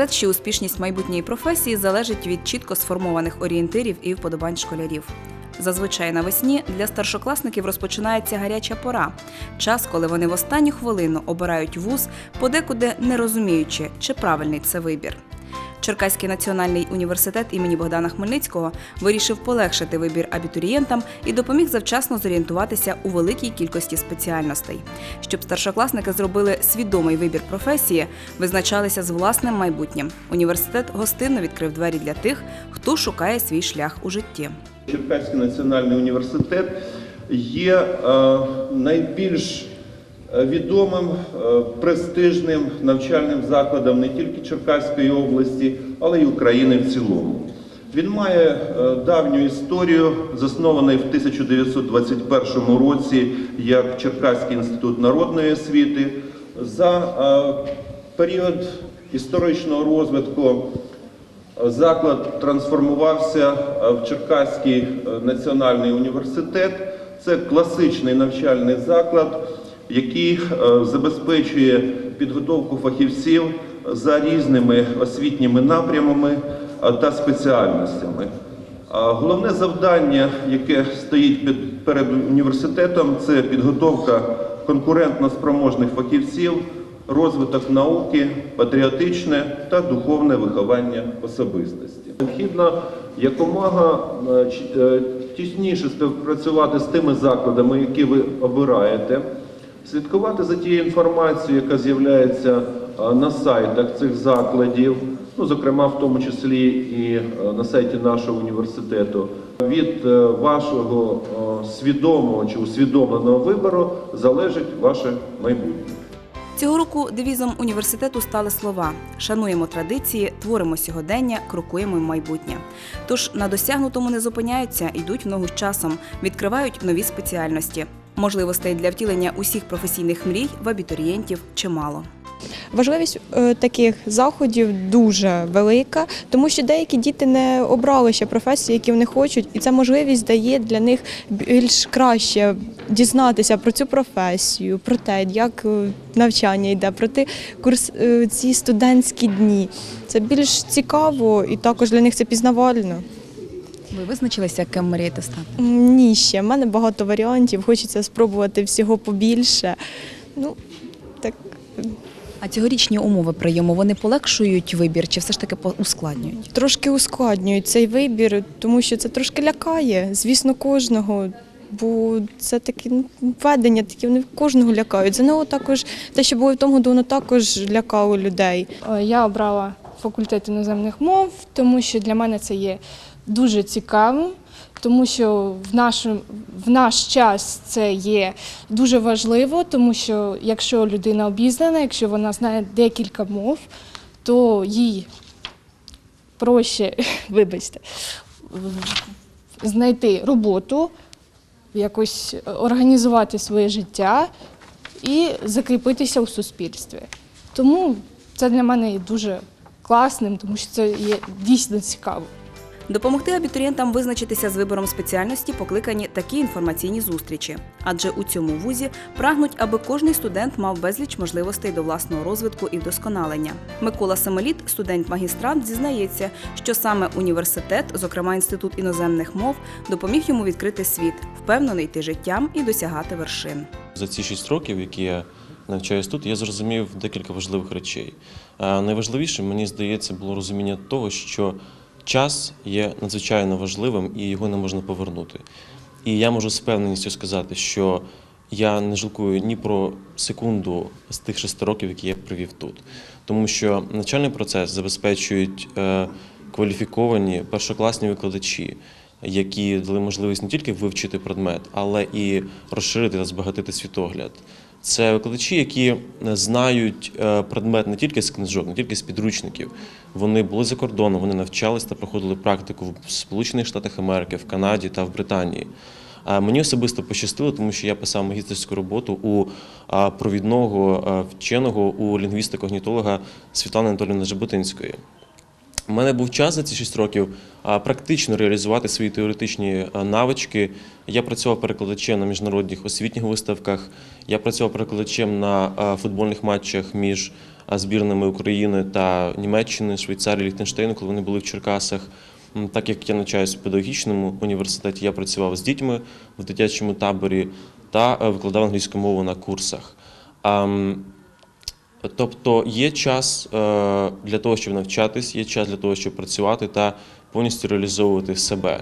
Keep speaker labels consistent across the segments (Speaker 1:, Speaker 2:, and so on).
Speaker 1: Секрет, що успішність майбутньої професії залежить від чітко сформованих орієнтирів і вподобань школярів. Зазвичай навесні для старшокласників розпочинається гаряча пора, час, коли вони в останню хвилину обирають вуз, подекуди не розуміючи, чи правильний це вибір. Черкаський національний університет імені Богдана Хмельницького вирішив полегшити вибір абітурієнтам і допоміг завчасно зорієнтуватися у великій кількості спеціальностей. Щоб старшокласники зробили свідомий вибір професії, визначалися з власним майбутнім. Університет гостинно відкрив двері для тих, хто шукає свій шлях у житті.
Speaker 2: Черкаський національний університет є е, найбільш відомим е, престижним навчальним закладом не тільки Черкаської області, але й України в цілому. Він має е, давню історію, заснований в 1921 році як Черкаський інститут народної освіти. За е, період історичного розвитку Заклад трансформувався е, в Черкаський е, національний університет. Це класичний навчальний заклад, який е, забезпечує підготовку фахівців за різними освітніми напрямами е, та спеціальностями. А Головне завдання, яке стоїть під- перед університетом, це підготовка конкурентно спроможних фахівців розвиток науки, патріотичне та духовне виховання особистості. Необхідно якомога е, е, тісніше співпрацювати з тими закладами, які ви обираєте, слідкувати за тією інформацією, яка з'являється е, на сайтах цих закладів, ну, зокрема, в тому числі і е, на сайті нашого університету. Від е, вашого свідомого чи усвідомленого вибору залежить ваше майбутнє.
Speaker 1: Цього року девізом університету стали слова: шануємо традиції, творимо сьогодення, крокуємо в майбутнє. Тож на досягнутому не зупиняються, йдуть в ногу з часом, відкривають нові спеціальності. Можливостей для втілення усіх професійних мрій в абітурієнтів чимало.
Speaker 3: Важливість е, таких заходів дуже велика, тому що деякі діти не обрали ще професії, які вони хочуть, і ця можливість дає для них більш краще дізнатися про цю професію, про те, як е, навчання йде, про ті курс е, ці студентські дні. Це більш цікаво і також для них це пізнавально.
Speaker 4: Ви визначилися, ким мрієте стати?
Speaker 3: Ні, ще в мене багато варіантів. Хочеться спробувати всього побільше. Ну так.
Speaker 4: А цьогорічні умови прийому вони полегшують вибір чи все ж таки ускладнюють?
Speaker 3: трошки ускладнюють цей вибір, тому що це трошки лякає, звісно, кожного. Бо це такі ну, введення, такі вони кожного лякають. ЗНО також те, що було в тому году, воно також лякало людей.
Speaker 5: Е, Я обрала факультет іноземних мов, тому що для мене це є дуже цікавим, тому що в, нашу, в наш час це є дуже важливо, тому що якщо людина обізнана, якщо вона знає декілька мов, то їй проще, вибачте, знайти роботу, якось організувати своє життя і закріпитися у суспільстві. Тому це для мене дуже класним, тому що це є дійсно цікаво.
Speaker 1: Допомогти абітурієнтам визначитися з вибором спеціальності покликані такі інформаційні зустрічі, адже у цьому вузі прагнуть, аби кожний студент мав безліч можливостей до власного розвитку і вдосконалення. Микола Семеліт, студент-магістрант, зізнається, що саме університет, зокрема інститут іноземних мов, допоміг йому відкрити світ, впевнений йти життям і досягати вершин.
Speaker 6: За ці шість років, які я навчаюсь тут, я зрозумів декілька важливих речей. Е, Найважливіше, мені здається, було розуміння того, що час є надзвичайно важливим і його не можна повернути. І я можу з певненістю сказати, що я не жалкую ні про секунду з тих шести років, які я провів тут. Тому що навчальний процес забезпечують е, кваліфіковані першокласні викладачі, які дали можливість не тільки вивчити предмет, але і розширити та збагатити світогляд. Це викладачі, які е, знають е, предмет не тільки з книжок, не тільки з підручників. Вони були за кордоном, вони навчались та проходили практику в Сполучених Штатах Америки, в Канаді та в Британії. Мені особисто пощастило, тому що я писав магістерську роботу у провідного вченого у лінгвіста-когнітолога Світлани Анатоліївни Жаботинської. У мене був час за ці 6 років практично реалізувати свої теоретичні навички. Я працював перекладачем на міжнародних освітніх виставках. Я працював перекладачем на футбольних матчах між збірними України та Німеччини, Швейцарії, Ліхтенштейну, коли вони були в Черкасах. Так як я навчаюся в педагогічному університеті, я працював з дітьми в дитячому таборі та е, викладав англійську мову на курсах. Тобто є час е, для того, щоб навчатись, є час для того, щоб працювати та повністю реалізовувати себе.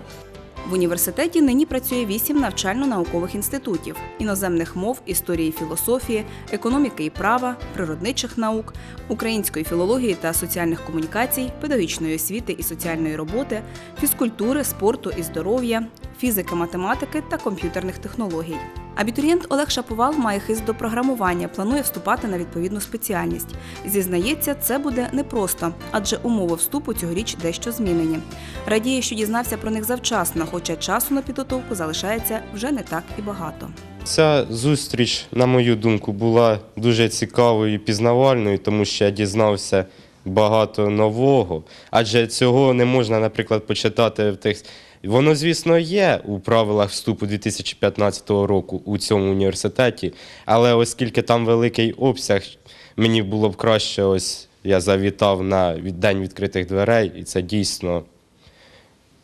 Speaker 1: В університеті нині працює вісім навчально-наукових інститутів: іноземних мов, історії, філософії, економіки і права, природничих наук, української філології та соціальних комунікацій, педагогічної освіти і соціальної роботи, фізкультури, спорту і здоров'я, фізики, математики та комп'ютерних технологій. Абітурієнт Олег Шаповал має хист до програмування, планує вступати на відповідну спеціальність. Зізнається, це буде непросто, адже умови вступу цьогоріч дещо змінені. Радіє, що дізнався про них завчасно, хоча часу на підготовку залишається вже не так і багато.
Speaker 7: Ця зустріч, на мою думку, була дуже цікавою і пізнавальною, тому що я дізнався багато нового. Адже цього не можна, наприклад, почитати в тих. Воно, звісно, є у правилах вступу 2015 року у цьому університеті, але оскільки там великий обсяг, мені було б краще, ось я завітав на день відкритих дверей, і це дійсно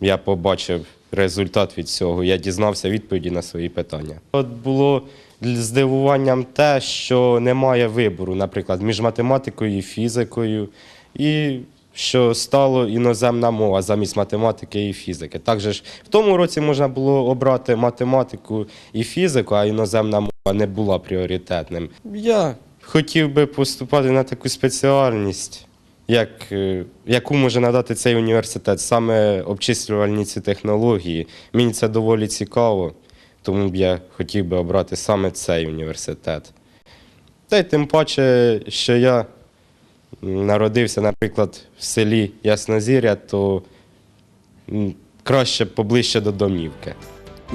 Speaker 7: я побачив результат від цього. Я дізнався відповіді на свої питання. От було здивуванням те, що немає вибору, наприклад, між математикою і фізикою, і що стало іноземна мова замість математики і фізики. Також в тому році можна було обрати математику і фізику, а іноземна мова не була пріоритетним. Я хотів би поступати на таку спеціальність як, е, яку може надати цей університет, саме обчислювальні ці технології. Мені це доволі цікаво, тому б я хотів би обрати саме цей університет. Та й тим паче, що я народився, наприклад, в селі Яснозір'я, то краще поближче до домівки.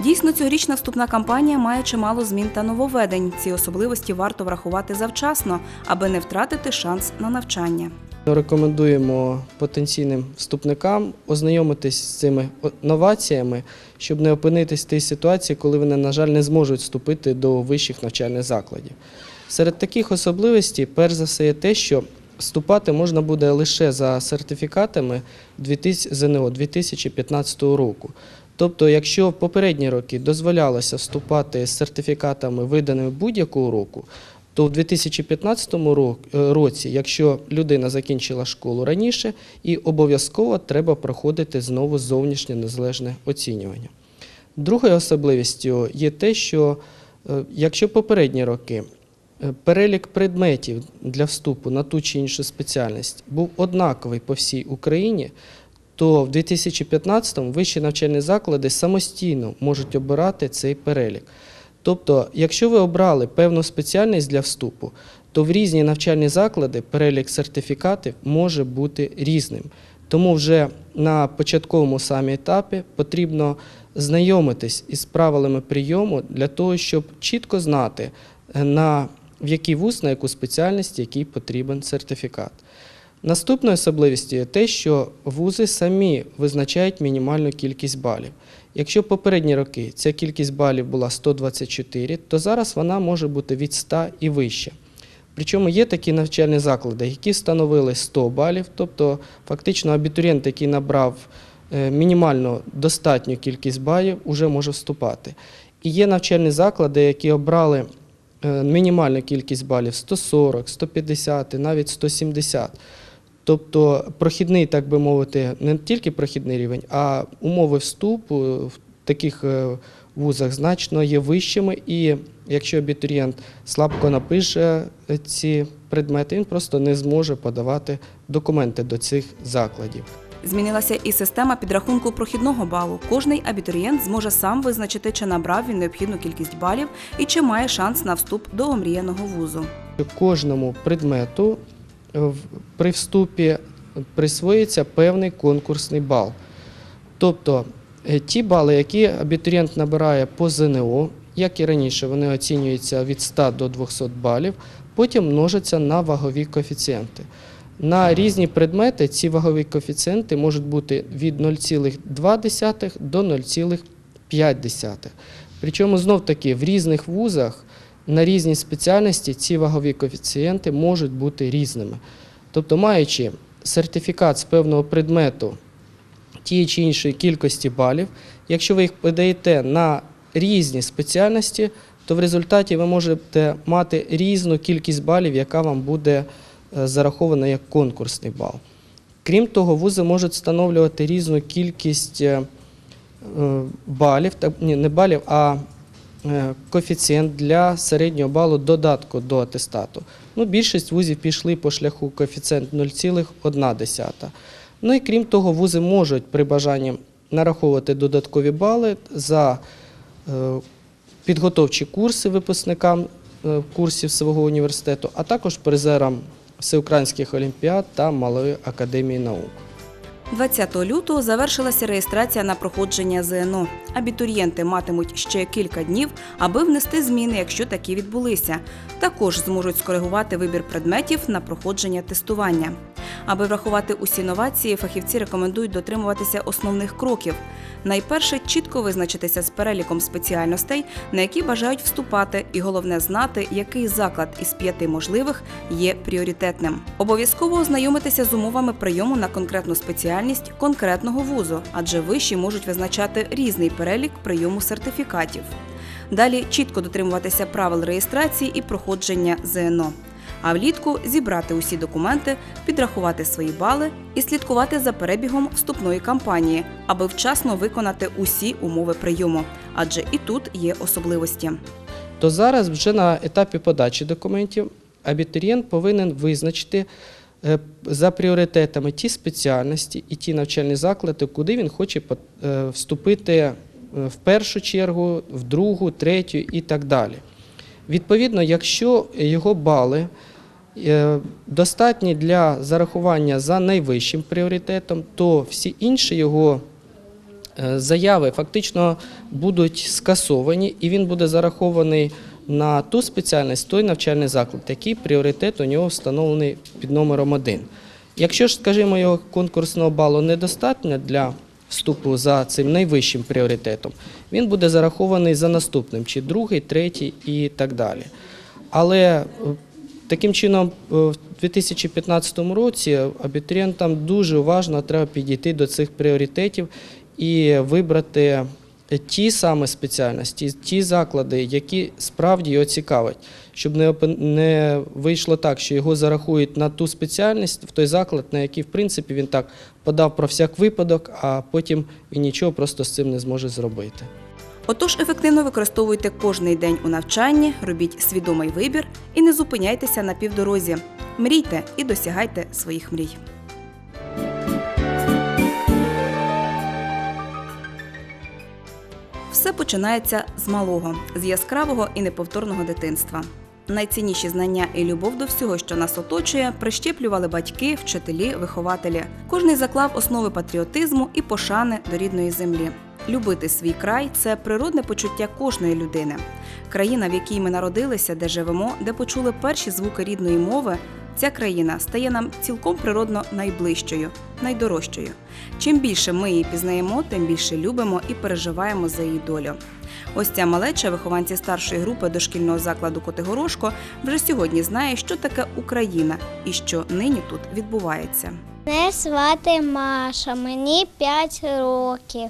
Speaker 1: Дійсно, цьогорічна вступна кампанія має чимало змін та нововведень. Ці особливості варто врахувати завчасно, аби не втратити шанс на навчання.
Speaker 8: Рекомендуємо потенційним вступникам ознайомитись з цими новаціями, щоб не опинитись в тій ситуації, коли вони, на жаль, не зможуть вступити до вищих навчальних закладів. Серед таких особливостей, перш за все, є те, що вступати можна буде лише за сертифікатами ЗНО 2015 року. Тобто, якщо в попередні роки дозволялося вступати з сертифікатами, виданими будь-якого року, то в 2015 е, році, якщо людина закінчила школу раніше, і обов'язково треба проходити знову зовнішнє незалежне оцінювання. Другою особливістю є те, що е, якщо попередні роки перелік предметів для вступу на ту чи іншу спеціальність був однаковий по всій Україні, то в 2015-му вищі навчальні заклади самостійно можуть обирати цей перелік. Тобто, якщо ви обрали певну спеціальність для вступу, то в різні навчальні заклади перелік сертифікатів може бути різним. Тому вже на початковому самі етапі потрібно знайомитись із правилами прийому для того, щоб чітко знати, е, на в який вуз, на яку спеціальність, який потрібен сертифікат. Наступною особливістю є те, що вузи самі визначають мінімальну кількість балів. Якщо попередні роки ця кількість балів була 124, то зараз вона може бути від 100 і вище. Причому є такі навчальні заклади, які встановили 100 балів, тобто фактично абітурієнт, який набрав е, мінімально достатню кількість балів, вже може вступати. І є навчальні заклади, які обрали е, мінімальну кількість балів 140, 150, навіть 170. Тобто прохідний, так би мовити, не тільки прохідний рівень, а умови вступу в таких е, вузах значно є вищими. І якщо абітурієнт слабко напише е, ці предмети, він просто не зможе подавати документи до цих закладів.
Speaker 1: Змінилася і система підрахунку прохідного балу. Кожний абітурієнт зможе сам визначити, чи набрав він необхідну кількість балів і чи має шанс на вступ до омріяного вузу.
Speaker 8: Кожному предмету е, при вступі присвоюється певний конкурсний бал. Тобто е, ті бали, які абітурієнт набирає по ЗНО, як і раніше, вони оцінюються від 100 до 200 балів, потім множаться на вагові коефіцієнти. На різні предмети ці вагові коефіцієнти можуть бути від 0,2 до 0,5. Причому знов таки в різних вузах на різні спеціальності ці вагові коефіцієнти можуть бути різними. Тобто, маючи сертифікат з певного предмету тієї чи іншої кількості балів, якщо ви їх подаєте на різні спеціальності, то в результаті ви можете мати різну кількість балів, яка вам буде е, зарахована як конкурсний бал. Крім того, вузи можуть встановлювати різну кількість е, е, балів, ні, не балів, а коефіцієнт для середнього балу додатку до атестату. Ну, більшість вузів пішли по шляху коефіцієнт 0,1. Ну і крім того, вузи можуть при бажанні нараховувати додаткові бали за підготовчі курси випускникам курсів свого університету, а також призерам всеукраїнських олімпіад та Малої академії наук.
Speaker 1: 20 лютого завершилася реєстрація на проходження ЗНО. Абітурієнти матимуть ще кілька днів, аби внести зміни, якщо такі відбулися. Також зможуть скоригувати вибір предметів на проходження тестування. Аби врахувати усі новації, фахівці рекомендують дотримуватися основних кроків. Найперше чітко визначитися з переліком спеціальностей, на які бажають вступати, і головне знати, який заклад із п'яти можливих є пріоритетним. Обов'язково ознайомитися з умовами прийому на конкретну спеціальність конкретного вузу, адже виші можуть визначати різний перелік прийому сертифікатів. Далі чітко дотримуватися правил реєстрації і проходження ЗНО. А влітку зібрати усі документи, підрахувати свої бали і слідкувати за перебігом вступної кампанії, аби вчасно виконати усі умови прийому, адже і тут є особливості.
Speaker 8: то зараз вже на етапі подачі документів абітурієнт повинен визначити е, за пріоритетами ті спеціальності і ті навчальні заклади, куди він хоче е, вступити е, в першу чергу, в другу, третю і так далі. Відповідно, якщо його бали достатні для зарахування за найвищим пріоритетом, то всі інші його е, заяви фактично будуть скасовані, і він буде зарахований на ту спеціальність, той навчальний заклад, який пріоритет у нього встановлений під номером один. Якщо ж, скажімо, його конкурсного балу недостатньо для вступу за цим найвищим пріоритетом, він буде зарахований за наступним, чи другий, третій і так далі. Але е, таким чином, е, в 2015 році абітурієнтам дуже уважно треба підійти до цих пріоритетів і вибрати ті саме спеціальності, ті заклади, які справді його цікавять, щоб не вийшло так, що його зарахують на ту спеціальність, в той заклад, на який, в принципі, він так подав про всяк випадок, а потім він нічого просто з цим не зможе зробити.
Speaker 1: Отож, ефективно використовуйте кожний день у навчанні, робіть свідомий вибір і не зупиняйтеся на півдорозі. Мрійте і досягайте своїх мрій. Все починається з малого, з яскравого і неповторного дитинства. Найцінніші знання і любов до всього, що нас оточує, прищеплювали батьки, вчителі, вихователі. Кожний заклав основи патріотизму і пошани до рідної землі. Любити свій край це природне почуття кожної людини. Країна, в якій ми народилися, де живемо, де почули перші звуки рідної мови, ця країна стає нам цілком природно найближчою, найдорожчою. Чим більше ми її пізнаємо, тим більше любимо і переживаємо за її долю. Ось ця малеча, вихованці старшої групи дошкільного закладу Котигорошко, вже сьогодні знає, що таке Україна і що нині тут відбувається.
Speaker 9: Мене звати Маша, мені 5 років.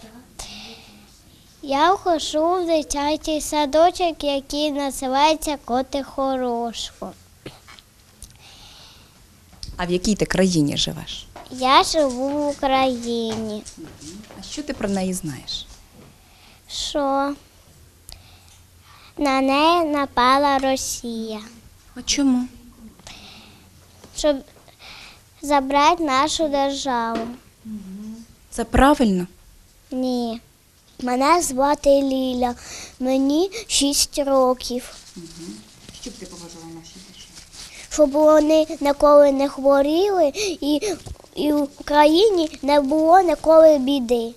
Speaker 9: Я хожу в дитячий садочок, який називається Коти Хорошко.
Speaker 4: А в якій ти країні живеш?
Speaker 9: Я живу в Україні.
Speaker 4: А що ти про неї знаєш?
Speaker 9: Що на неї напала Росія,
Speaker 4: А чому?
Speaker 9: щоб забрати нашу державу.
Speaker 4: Це правильно.
Speaker 9: Ні. Мене звати Ліля, мені 6 років.
Speaker 4: Що б ти побажала нашій державі?
Speaker 9: щоб вони ніколи не хворіли і, і в Україні не було ніколи біди.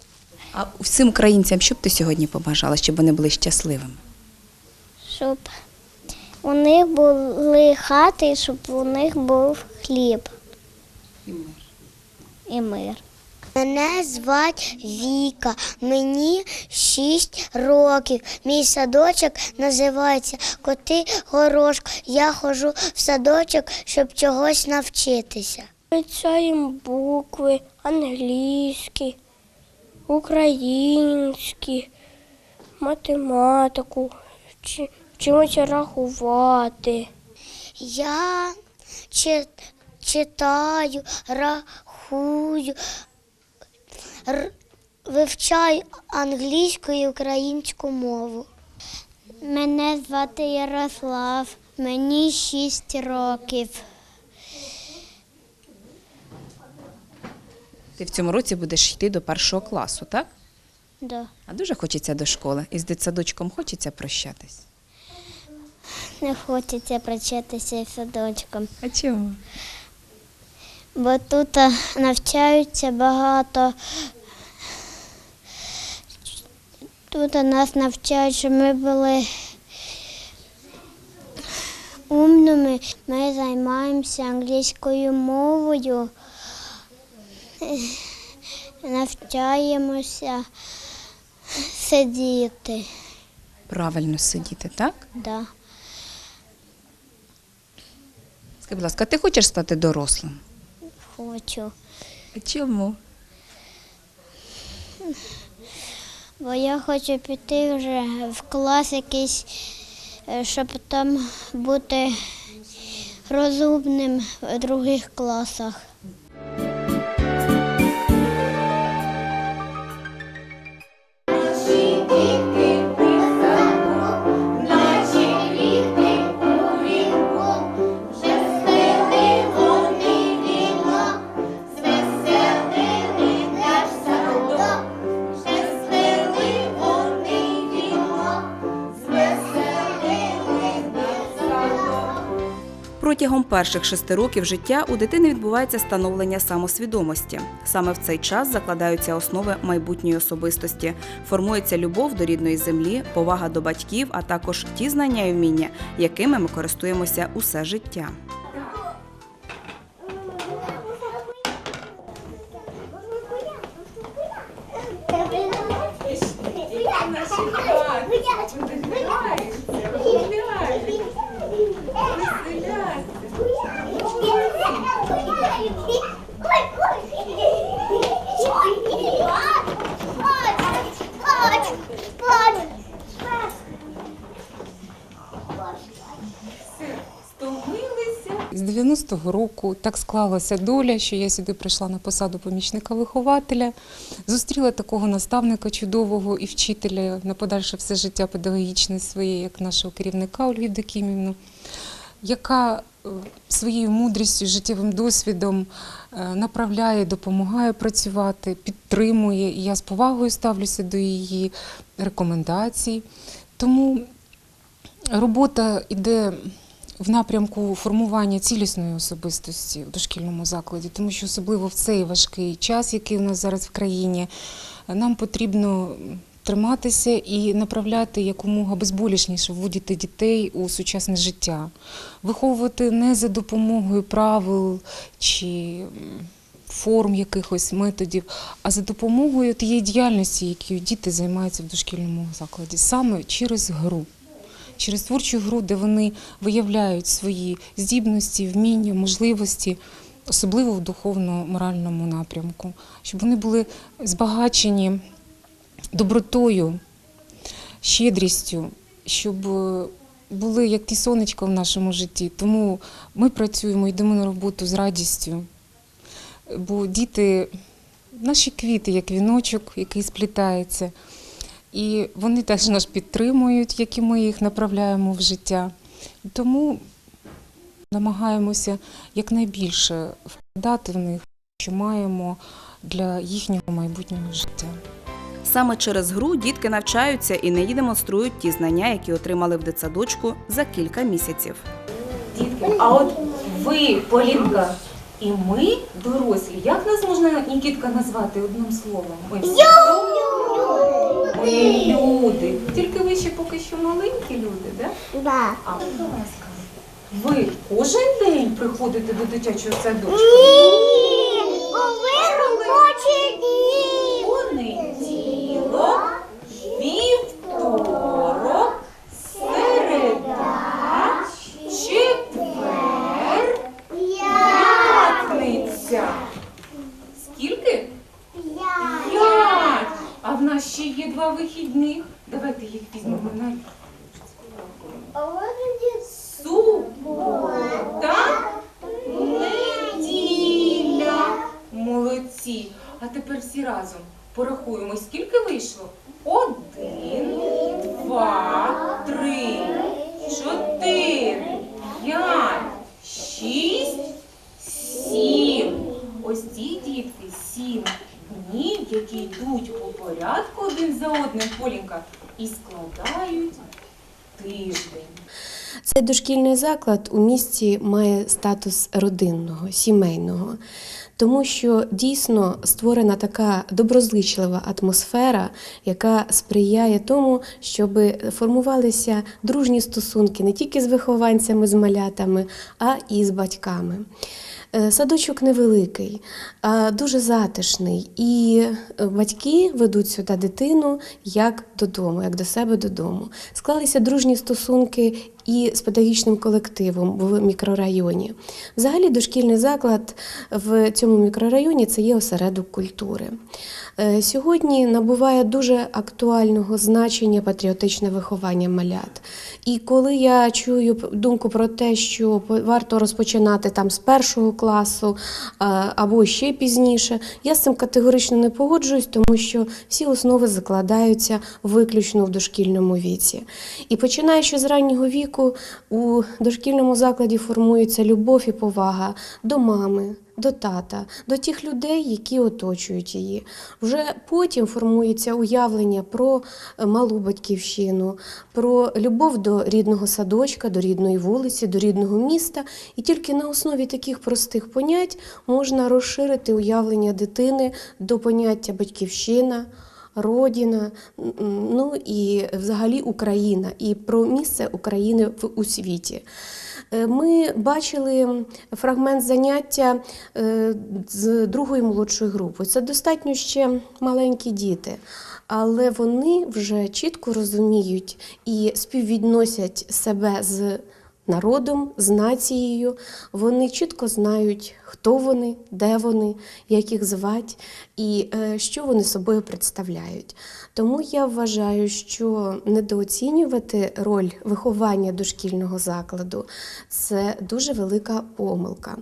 Speaker 4: А всім українцям, що б ти сьогодні побажала, щоб вони були щасливими?
Speaker 9: Щоб у них були хати, щоб у них був хліб
Speaker 4: І мир.
Speaker 9: і мир. Мене звати Віка, мені 6 років. Мій садочок називається Коти Горошко. Я ходжу в садочок, щоб чогось навчитися. Вивчаємо букви англійські, українські, математику, вчи- вчимося рахувати. Я читаю, рахую, вивчаю англійську і українську мову. Мене звати Ярослав, мені 6 років.
Speaker 1: Ти в цьому році будеш йти до першого класу, так?
Speaker 9: Да.
Speaker 1: А дуже хочеться до школи. І з дитсадочком хочеться прощатись.
Speaker 9: Не хочеться прочитися із садочком,
Speaker 1: А чому?
Speaker 9: Бо тут навчаються багато. Тут нас навчають, що ми були умними. Ми займаємося англійською мовою, е, навчаємося сидіти.
Speaker 1: Правильно сидіти, так?
Speaker 9: Да.
Speaker 1: Скажи, будь ласка, ти хочеш стати дорослим?
Speaker 9: Хочу.
Speaker 1: Чому?
Speaker 9: Бо я хочу піти вже в клас якийсь, е, щоб там бути розумним в других класах.
Speaker 1: Протягом перших шести років життя у дитини відбувається становлення самосвідомості. Саме в цей час закладаються основи майбутньої особистості, формується любов до рідної землі, повага до батьків, а також ті знання і вміння, якими ми користуємося усе життя.
Speaker 10: З 90-го року так склалася доля, що я сюди прийшла на посаду помічника вихователя. Зустріла такого наставника чудового і вчителя на подальше все життя педагогічне своє, як нашого керівника Ольги Докімівну, яка е, своєю мудрістю, життєвим досвідом е, направляє, допомагає працювати, підтримує. І я з повагою ставлюся до її рекомендацій. Тому робота йде в напрямку формування цілісної особистості в дошкільному закладі, тому що особливо в цей важкий час, який у нас зараз в країні, нам потрібно триматися і направляти якомога безболішніше вводити дітей у сучасне життя, виховувати не за допомогою правил чи форм якихось методів, а за допомогою тієї діяльності, якою діти займаються в дошкільному закладі, саме через гру через творчу гру, де вони виявляють свої здібності, вміння, можливості, особливо в духовно-моральному напрямку, щоб вони були збагачені добротою, щедрістю, щоб е, були як ті сонечка в нашому житті. Тому ми працюємо, йдемо на роботу з радістю. Бо діти наші квіти, як віночок, який сплітається. І вони теж нас підтримують, як і ми їх направляємо в життя. Тому намагаємося якнайбільше вкладати в них, що маємо для їхнього майбутнього життя.
Speaker 1: Саме через гру дітки навчаються і не демонструють ті знання, які отримали в дитсадочку за кілька місяців.
Speaker 11: Дітки, а от ви, Полінка, і ми, дорослі, як нас можна, Нікітка, назвати одним словом? Ой, всі. Люди. Тільки ви ще поки що маленькі люди, да?
Speaker 9: Да.
Speaker 11: А, будь ласка, ви кожен день приходите до дитячого садочку?
Speaker 9: Ви робочі
Speaker 11: два вихідних. Давайте їх візьмемо на субота, неділя. Молодці. А тепер всі разом порахуємо, скільки вийшло. Один, два, три, чотири, п'ять, шість, сім. Ось ці дітки сім днів, які йдуть по порядку один за одним, Полінка, і складають тиждень.
Speaker 12: Цей дошкільний заклад у місті має статус родинного, сімейного, тому що дійсно створена така доброзичлива атмосфера, яка сприяє тому, щоб формувалися дружні стосунки не тільки з вихованцями, з малятами, а і з батьками. Е, Садочок невеликий, дуже затишний, і е, батьки ведуть сюди дитину як додому, як до себе додому. Склалися дружні стосунки і з педагогічним колективом в мікрорайоні. Взагалі, дошкільний заклад в цьому мікрорайоні це є осередок культури. Е, Сьогодні набуває дуже актуального значення патріотичне виховання малят. І коли я чую думку про те, що варто розпочинати там з першого класу або ще пізніше, я з цим категорично не погоджуюсь, тому що всі основи закладаються виключно в дошкільному віці. І починаючи з раннього віку, у дошкільному закладі формується любов і повага до мами, до тата, до тих людей, які оточують її. Вже потім формується уявлення про е, малу батьківщину, про любов до рідного садочка, до рідної вулиці, до рідного міста. І тільки на основі таких простих понять можна розширити уявлення дитини до поняття батьківщина. Родина, ну і взагалі Україна, і про місце України в у світі. Е, Ми бачили фрагмент заняття е, з другої молодшої групи. Це достатньо ще маленькі діти, але вони вже чітко розуміють і співвідносять себе з народом, з нацією. Вони чітко знають, хто вони, де вони, як їх звати і е, що вони собою представляють. Тому я вважаю, що недооцінювати роль виховання дошкільного закладу це дуже велика помилка.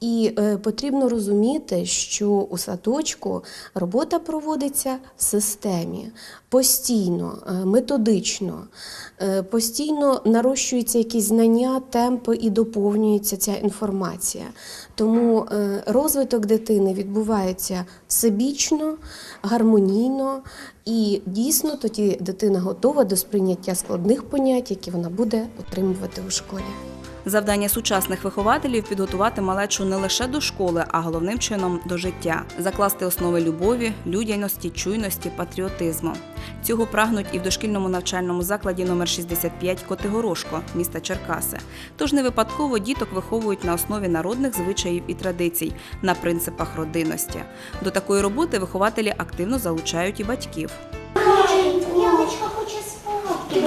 Speaker 12: І е, потрібно розуміти, що у садочку робота проводиться в системі постійно, е, методично, постійно нарощуються якісь знання, темпи і доповнюється ця інформація. Тому е, розвиток дитини відбувається всебічно, гармонійно і дійсно тоді дитина готова до сприйняття складних понять, які вона буде отримувати у школі.
Speaker 1: Завдання сучасних вихователів підготувати малечу не лише до школи, а головним чином до життя, закласти основи любові, людяності, чуйності, патріотизму. Цього прагнуть і в дошкільному навчальному закладі номер 65 Котигорошко міста Черкаси. Тож не випадково діток виховують на основі народних звичаїв і традицій, на принципах родинності. До такої роботи вихователі активно залучають і батьків.
Speaker 9: Яночка хоче спати.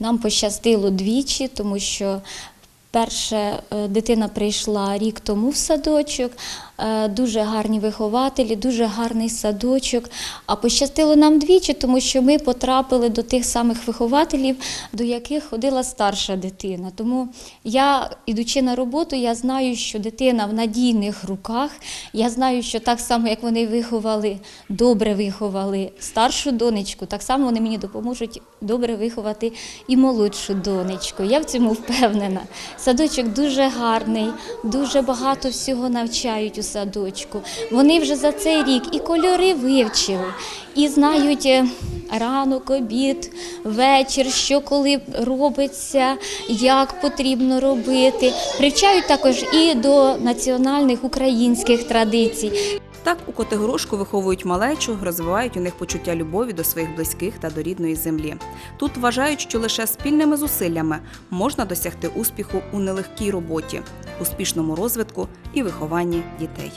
Speaker 13: Нам пощастило двічі, тому що перше е, дитина прийшла рік тому в садочок, дуже гарні вихователі, дуже гарний садочок. А пощастило нам двічі, тому що ми потрапили до тих самих вихователів, до яких ходила старша дитина. Тому я, ідучи на роботу, я знаю, що дитина в надійних руках. Я знаю, що так само, як вони виховали, добре виховали старшу донечку, так само вони мені допоможуть добре виховати і молодшу донечку. Я в цьому впевнена. Садочок дуже гарний, дуже багато всього навчають садочку. Вони вже за цей рік і кольори вивчили, і знають е, ранок, обід, вечір, що коли робиться, як потрібно робити. Привчають також і до національних українських традицій.
Speaker 1: Так у Котигорошку виховують малечу, розвивають у них почуття любові до своїх близьких та до рідної землі. Тут вважають, що лише спільними зусиллями можна досягти успіху у нелегкій роботі, успішному розвитку і вихованні дітей.